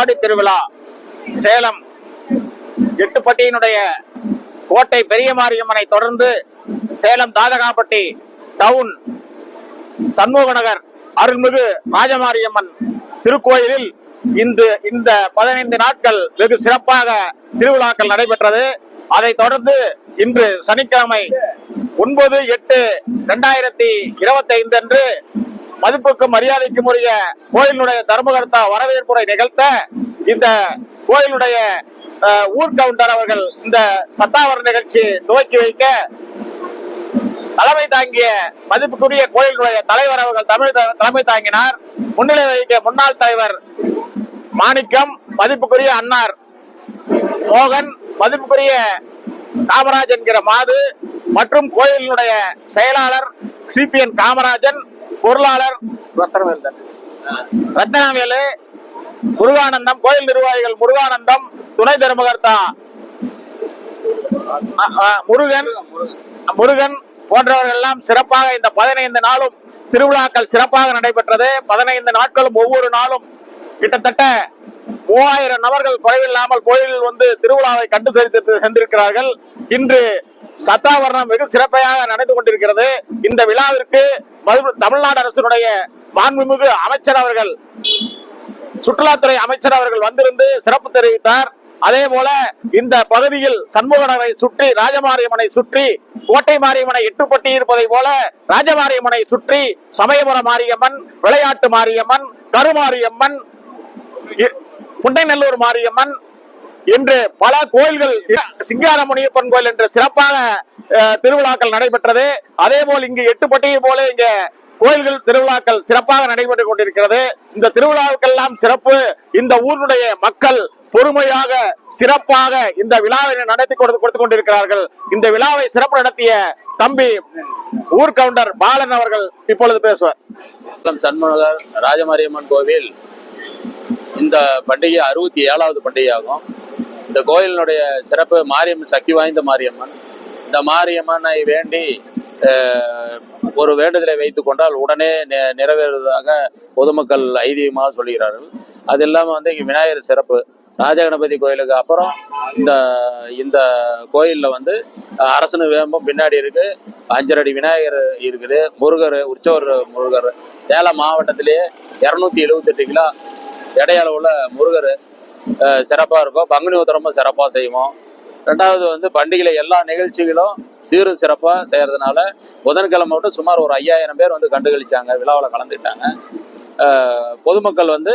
ஆடி திருவிழா சேலம் எட்டுப்பட்டியினுடைய கோட்டை பெரிய மாரியம்மனை தொடர்ந்து சேலம் தாதகாப்பட்டி டவுன் சண்முக நகர் அருள்மிகு ராஜமாரியம்மன் திருக்கோயிலில் இந்த இந்த பதினைந்து நாட்கள் வெகு சிறப்பாக திருவிழாக்கள் நடைபெற்றது. அதைத் தொடர்ந்து இன்று சனிக்கிழமை ஒன்பது எட்டு இரண்டாயிரத்தி இருபத்தி ஐந்து அன்று மதிப்புக்கும் மரியாதைக்கும் உரிய கோயிலுடைய தர்மகர்த்தா வரவேற்புரை நிகழ்த்த இந்த கோயிலுடைய அஹ், ஊர் கவுண்டர் அவர்கள் இந்த சத்தாவர நிகழ்ச்சி துவக்கி வைக்க தலைமை தாங்கிய மதிப்புக்குரிய கோயிலுடைய தலைவர் அவர்கள் தமிழ் த- தலைமை தாங்கினார். முன்னிலை வகிக்க முன்னாள் தலைவர் மாணிக்கம் மதிப்புக்குரிய அன்னார் மோகன் மதிப்புக்குரிய காமராஜ் என்கிற மாது மற்றும் கோயிலினுடைய செயலாளர் சிபிஎன் காமராஜன் பொருளாளர் ரத்தனவேல் முருகானந்தம் கோயில் நிர்வாகிகள் முருகானந்தம் துணை தர்மகர்த்தா முருகன் முருகன் போன்றவர்கள் எல்லாம் சிறப்பாக இந்த பதினைந்து நாளும் திருவிழாக்கள் சிறப்பாக நடைபெற்றது. பதினைந்து நாட்களும் ஒவ்வொரு நாளும் கிட்டத்தட்ட மூவாயிரம் நபர்கள் குறைவில்லாமல் கோயிலில் வந்து திருவிழாவை கண்டு தெரிவித்து சென்றிருக்கிறார்கள். இன்று சத்தாவரணம் வெகு சிறப்பையாக நடந்து கொண்டிருக்கிறது. இந்த விழாவிற்கு தமிழ்நாடு அரசினுடைய மாண்புமிகு அமைச்சர் அவர்கள் சுற்றுலாத்துறை அமைச்சர் அவர்கள் வந்திருந்து சிறப்பு தெரிவித்தார். அதே போல இந்த பகுதியில் சண்முகனரை சுற்றி ராஜமாரியம்மனை சுற்றி கோட்டை மாரியம்மனை எட்டுப்பட்டி இருப்பதை போல ராஜமாரியம்மனை சுற்றி சமயபுரம் மாரியம்மன் விளையாட்டு மாரியம்மன் கருமாரியம்மன் இ- புண்டைநல்லூர் மாரியம்மன் என்று பல கோயில்கள் சிங்காரமுனியப்பன் கோயில் என்று சிறப்பாக திருவிழாக்கள் நடைபெற்றது. அதே போல் இங்கு எட்டுப்பட்டியை போல இங்க கோயில்கள் திருவிழாக்கள் சிறப்பாக நடைபெற்றுக் கொண்டிருக்கிறது. இந்த திருவிழாவுக்கெல்லாம் சிறப்பு இந்த ஊருடைய மக்கள் பொறுமையாக சிறப்பாக இந்த விழாவை நடத்தி கொடுத்து கொடுத்து கொண்டிருக்கிறார்கள். இந்த விழாவை சிறப்பு நடத்திய தம்பி ஊர் கவுண்டர் பாலன் அவர்கள் இப்பொழுது பேசுவார். சண்முகர் ராஜமாரியம்மன் கோவில் இந்த பண்டிகை அறுபத்தி ஏழாவது பண்டிகையாகும். இந்த கோயிலினுடைய சிறப்பு மாரியம்மன் சக்தி வாய்ந்த மாரியம்மன். இந்த மாரியம்மனை வேண்டி ஒரு வேண்டுதலை வைத்து கொண்டால் உடனே நிறைவேறுவதாக பொதுமக்கள் ஐதீகமாக சொல்கிறார்கள். அது இல்லாமல் வந்து இங்கே விநாயகர் சிறப்பு. ராஜகணபதி கோயிலுக்கு அப்புறம் இந்த இந்த கோயிலில் வந்து அரசனு வேம்பம் பின்னாடி இருக்கு. அஞ்சரடி விநாயகர் இருக்குது. முருகர் உற்சவர் முருகர். சேலம் மாவட்டத்திலேயே இரநூத்தி எழுபத்தெட்டு கிலோ எடையளவுள்ள முருகர் சிறப்பாக இருக்கும். பங்குனி உத்தரமும் சிறப்பாக செய்வோம். ரெண்டாவது வந்து பண்டிகையில் எல்லா நிகழ்ச்சிகளும் சீரும் சிறப்பாக செய்கிறதுனால புதன்கிழமை மட்டும் சுமார் ஒரு ஐயாயிரம் பேர் வந்து கண்டுகளிச்சாங்க விழாவில் கலந்துக்கிட்டாங்க. பொதுமக்கள் வந்து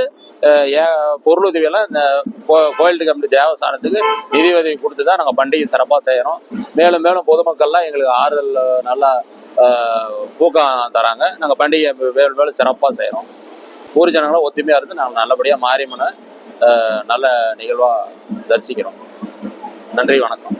ஏ பொருளுதவியெல்லாம் இந்த கோ- கோயில் கமிட்டி தேவஸ்தானத்துக்கு நிதி உதவி கொடுத்து தான் நாங்கள் பண்டிகை சிறப்பாக செய்கிறோம் மேலும் மேலும் பொதுமக்கள்லாம் எங்களுக்கு ஆறுதல் நல்லா ஊக்கம் தராங்க. நாங்கள் பண்டிகை வேறு வேறு சிறப்பாக செய்கிறோம் ஊர் ஜனங்களும் ஒத்துமையாக இருந்து நாங்கள் நல்லபடியாக மாரியம்மனை நல்ல நிகழ்வாக தரிசிக்கிறோம். நன்றி வணக்கம்.